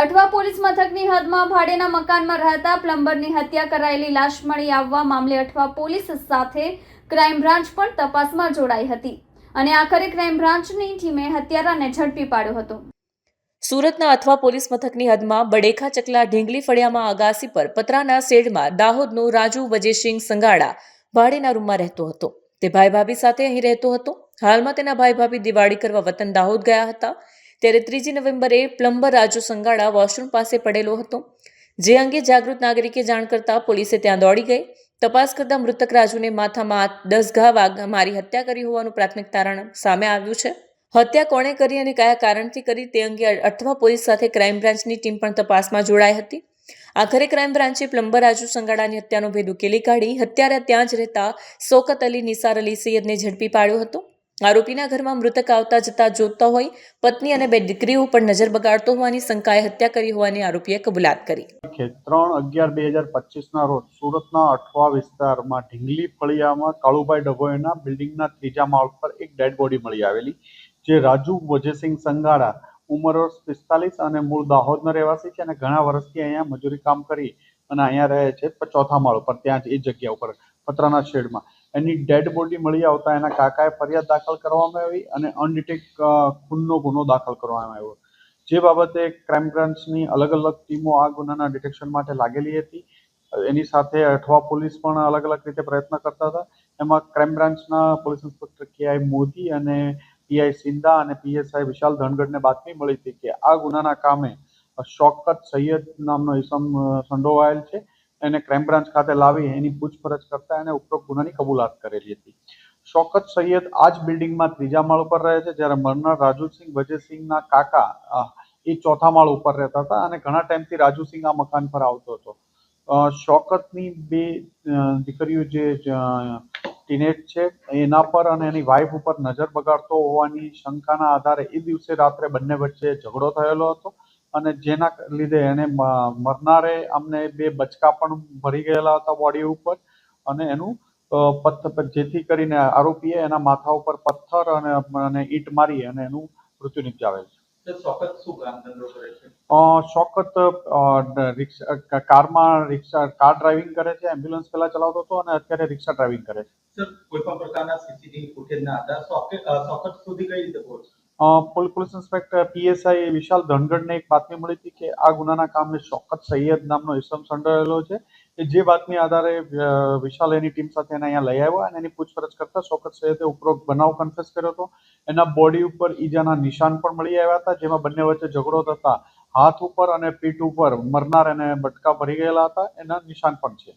Athwa police મથકની હદમાં ભાડેના મકાનમાં રહેતા પ્લમ્બરની હત્યા કરાયેલી લાશ મળી આવવા મામલે અઠવા પોલીસ સાથે ક્રાઇમ બ્રાન્ચ પણ તપાસમાં જોડાઈ હતી. અને આખરે ક્રાઇમ બ્રાન્ચની ટીમે હત્યારાને ઝડપી પાડ્યો હતો. સુરતના અથવા પોલીસ મથકની હદમાં બડેખા ચકલા ઢીંગલી ફળિયામાં અગાસી પર પતરાના શેડમાં દાહોદનો રાજુ વજેસિંહ સંગાડા ભાડેના રૂમમાં રહેતો હતો. તે ભાઈ ભાભી સાથે અહીં રહેતો હતો. હાલમાં તેના ભાઈ ભાભી દિવાળી કરવા વતન દાહોદ ગયા હતા. ત્યારે ત્રીજી નવેમ્બરે પ્લમ્બર રાજુ સંગાડા વોશરૂમ પાસે પડેલો હતો. જે અંગે જાગૃત નાગરિકે જાણ કરતા પોલીસે ત્યાં દોડી ગઈ. તપાસ કરતા મૃતક રાજુને માથામાં દસ ઘા વાગ મારી હત્યા કરી હોવાનું પ્રાથમિક તારણ સામે આવ્યું છે. હત્યા કોણે કરી અને કયા કારણથી કરી તે અંગે અઠવા પોલીસ સાથે ક્રાઇમ બ્રાન્ચની ટીમ પણ તપાસમાં જોડાઈ હતી. આખરે ક્રાઇમ બ્રાન્ચે પ્લમ્બર રાજુ સંગાડાની હત્યાનો ભેદ ઉકેલી કાઢી. હત્યારા ત્યાં જ રહેતા સોકત અલી, નિસાર અલી સૈયદને ઝડપી પાડ્યો હતો. આરોપીના ઘરમાં મૃતક આવતા જતા જોતા હોય, પત્ની અને બે દીકરીઓ પર નજર બગાડતો હોવાની શંકાએ હત્યા કરી હોવાની આરોપીએ કબૂલાત કરી. ત્રણ અગિયાર બે હજાર પચીસના રોજ સુરતના અઠવા વિસ્તારમાં ઢીંગલી ફળિયામાં કાળુભાઈ ડભોઈના બિલ્ડિંગના ત્રીજા માળ પર એક ડેડ બોડી મળી આવેલી, જે રાજુ વજયસિંહ સંગાડા ઉંમર વર્ષ પિસ્તાલીસ અને મૂળ દાહોદના રહેવાસી છે અને ઘણા વર્ષથી અહીંયા મજૂરી કામ કરી અને અહીંયા રહે છે ચોથા માળ ઉપર, ત્યાં જ એ જગ્યા ઉપર, પતરાના શેડમાં. એની ડેડ બોડી મળી આવતા એના કાકાએ ફરિયાદ દાખલ કરવામાં આવી અને અનડિટેક ખૂનનો ગુનો દાખલ કરવામાં આવ્યો. જે બાબતે ક્રાઇમ બ્રાન્ચની અલગ અલગ ટીમો આ ગુનાના ડિટેક્શન માટે લાગેલી હતી. એની સાથે અઠવા પોલીસ પણ અલગ અલગ રીતે પ્રયત્ન કરતા હતા. એમાં ક્રાઇમ બ્રાન્ચના પોલીસ ઇન્સ્પેક્ટર કે આઈ મોદી અને પીઆઈ સિંધા અને પીએસઆઈ વિશાલ ધનગઢને બાતમી મળી હતી કે આ ગુનાના કામે શોકત સૈયદ નામનો ઇસમ સંડોવાયેલ છે. એને ક્રાઇમ બ્રાન્ચ ખાતે લાવી એની પૂછપરછ કરતા એને ઉપરોક્ત ગુનાની કબૂલાત કરેલી હતી. શોકત સૈયદ આ જ બિલ્ડિંગમાં ત્રીજા માળ ઉપર રહે છે, જ્યારે મરનાર રાજુસિંહ, વજયસિંહના કાકા એ ચોથા માળ ઉપર રહેતા હતા અને ઘણા ટાઈમથી રાજુસિંહ આ મકાન પર આવતો હતો. શોકતની બે દીકરીઓ જે ટીનેજ છે, એના પર અને એની વાઈફ ઉપર નજર બગાડતો હોવાની શંકાના આધારે એ દિવસે રાત્રે બંને વચ્ચે ઝઘડો થયેલો હતો. અને જેના લીધે એને મરનારે અમને બે બચકા પણ ભરી ગયેલા હતા બોડી ઉપર અને એનું પથ્થર જેથી કરીને આરોપીએ એના માથા ઉપર પથ્થર અને અને ઈંટ મારી અને એનું મૃત્યુ નિપજાવેલ છે. શોકત રિક્ષા કારમાં રિક્ષા કાર ડ્રાઇવિંગ કરે છે એમ્બ્યુલન્સ પહેલા ચલાવતો હતો અને અત્યારે રિક્ષા ડ્રાઇવિંગ કરે છે. સર કોઈ પણ પ્રકારના સીસીટીવી ફૂટેજના આધાર સોકેટ સુધી કઈ રીતે પહોંચે અ, પોલ- પોલીસ ઇન્સ્પેક્ટર પીએસઆઈ વિશાલ ધનગઢને એક બાતમી મળી હતી કે આ ગુનાના કામે શોકત સૈયદ નામનો ઇસમ સંડળેલો છે કે જે બાતમી આધારે વિશાલ એની ટીમ સાથે એને અહીંયા લઈ આવ્યા અને એની પૂછપરછ કરતા શોકત સૈયદે ઉપરોક્ત બનાવ કન્ફેસ કર્યો હતો. એના બોડી ઉપર ઈજાના નિશાન પણ મળી આવ્યા હતા, જેમાં બંને વચ્ચે ઝઘડો થતા હાથ ઉપર અને પીઠ ઉપર મરનાર એને બટકા ભરી ગયેલા હતા, એના નિશાન પણ છે.